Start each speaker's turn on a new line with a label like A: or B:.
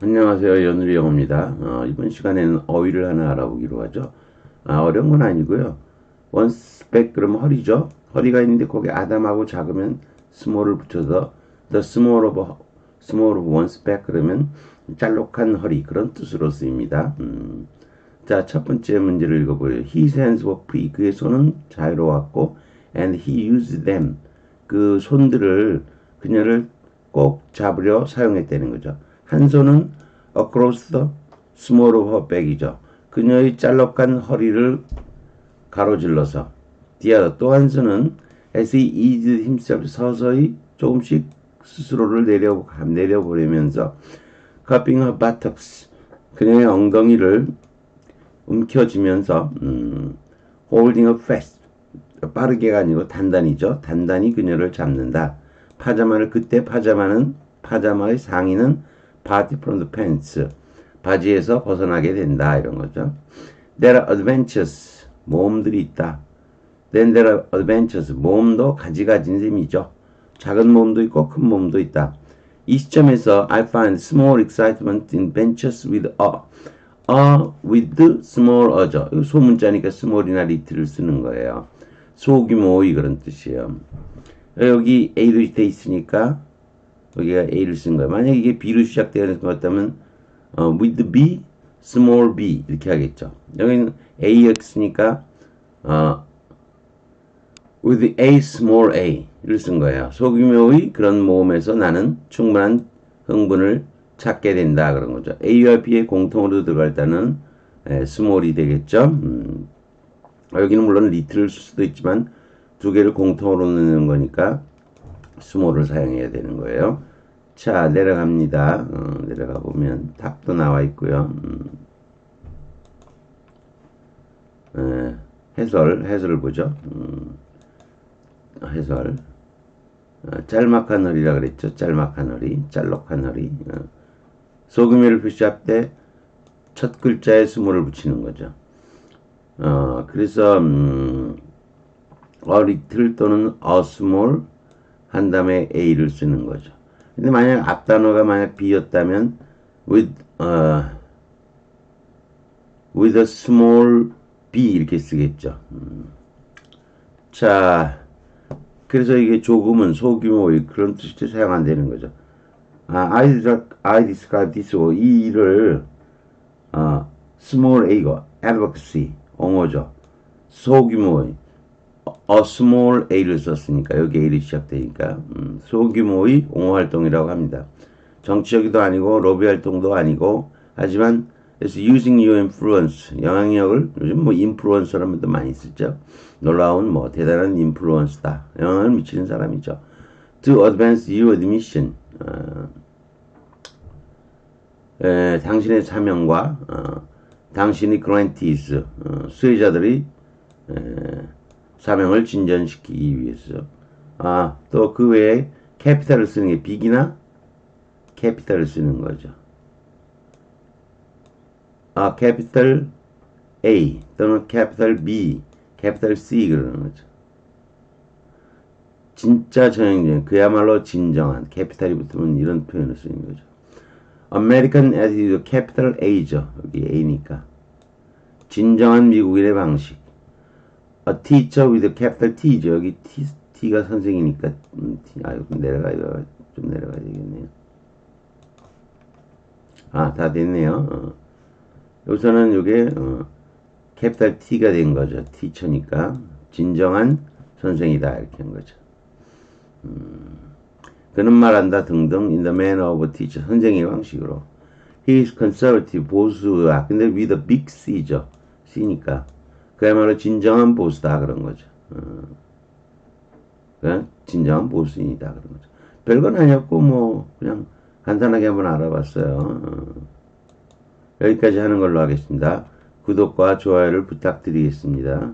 A: 안녕하세요. 연우리 영어입니다. 어, 이번 시간에는 어휘를 하나 알아보기로 하죠. 아, 어려운 건 아니고요. 원스펙 그러면 허리죠. 허리가 있는데 거기 아담하고 작으면 스몰을 붙여서 the small of small 그러면 짤록한 허리 그런 뜻으로 쓰입니다. 음. 자, 첫 번째 문제를 읽어보요. His hands were free. 그의 손은 자유로웠고 and he used them. 그 손들을 그녀를 꼭 잡으려 사용했다는 거죠. 한 손은 across the small of her back이죠. 그녀의 짤록한 허리를 가로질러서 디아 또한 손은 as he eased himself 서서히 조금씩 스스로를 내려 내려보내면서 cupping her buttocks 그녀의 엉덩이를 움켜쥐면서 음, holding her fast 빠르게가 아니고 단단히죠. 단단히 그녀를 잡는다. 파자마를 그때 파자마는 파자마의 상의는 party from the pants 바지에서 벗어나게 된다 이런 거죠. There are adventures 모험들이 있다. Then there are adventures 모험도 가지가진 셈이죠. 작은 모험도 있고 큰 모험도 있다. 이 시점에서 I find small excitement in ventures with a a with small a죠. 소문자니까 small이나 little을 쓰는 거예요. 소규모의 그런 뜻이에요. 여기 A로 돼 있으니까 여기가 A를 쓴 거예요. 만약 이게 B로 시작되는 것 같다면 어, with B, small b 이렇게 하겠죠. 여기는 AX니까 어, with A, small a를 쓴 거예요. 소규모의 그런 모험에서 나는 충분한 흥분을 찾게 된다 그런 거죠. A와 B의 공통으로 들어갈 때는 에, small이 되겠죠. 음, 여기는 물론 little를 쓸 수도 있지만 두 개를 공통으로 넣는 거니까 small을 사용해야 되는 거예요. 자 내려갑니다. 어, 내려가 보면 답도 나와 있고요. 음, 에, 해설 해설을 보죠. 음, 해설 어, 짤막한 허리라 그랬죠. 짤막한 허리, 짤록한 허리. 어, 소금이를 표시할 때 첫 글자에 스몰을 붙이는 거죠. 어, 그래서 음, a little 또는 a small 한 다음에 a를 쓰는 거죠. 근데 만약 앞 단어가 만약 b였다면 with 어, with a small b 이렇게 쓰겠죠. 음. 자, 그래서 이게 조금은 소규모의 그런 뜻이 사용 안 되는 거죠. 아, I, I describe this 이 일을 어, small a가 advocacy 옹호죠. 소규모의 a small a를 썼으니까 여기 a를 시작되니까 음, 소규모의 옹호 활동이라고 합니다. 정치적이도 아니고 로비 활동도 아니고 하지만 it's using your influence 영향력을 요즘 뭐 인플루언서라는 도 많이 쓰죠. 놀라운 뭐 대단한 인플루언스다 영향을 미치는 사람이죠. To advance your admission 어, 에, 당신의 사명과 어, 당신의 grantees 어, 수혜자들이 에, 사명을 진전시키기 위해서 아 또 그 외에 캐피탈을 쓰는 게 빅이나 캐피탈을 쓰는 거죠. 아 캐피탈 A 또는 캐피탈 B, 캐피탈 C 그러는 거죠. 진짜 전형적 그야말로 진정한 캐피탈이 붙으면 이런 표현을 쓰는 거죠. American attitude capital A죠. 여기 A니까. 진정한 미국인의 방식. A teacher with a capital T죠. 여기 T, T가 선생이니까 음, T, 아, 좀 내려가야 좀 내려가야 되겠네요. 아, 다 됐네요. 어. 여기서는 이게 어, 캐피탈 T가 된 거죠. 티처니까 진정한 선생이다 이렇게 한 거죠. 음. 그는 말한다 등등 in the manner of a teacher 선생의 방식으로 he is conservative 보수야 근데 with a big C죠 C니까 그야말로 진정한 보수다 그런 거죠. 어. 그냥 진정한 보수인이다 그런 거죠. 별건 아니었고 뭐 그냥 간단하게 한번 알아봤어요. 어. 여기까지 하는 걸로 하겠습니다. 구독과 좋아요를 부탁드리겠습니다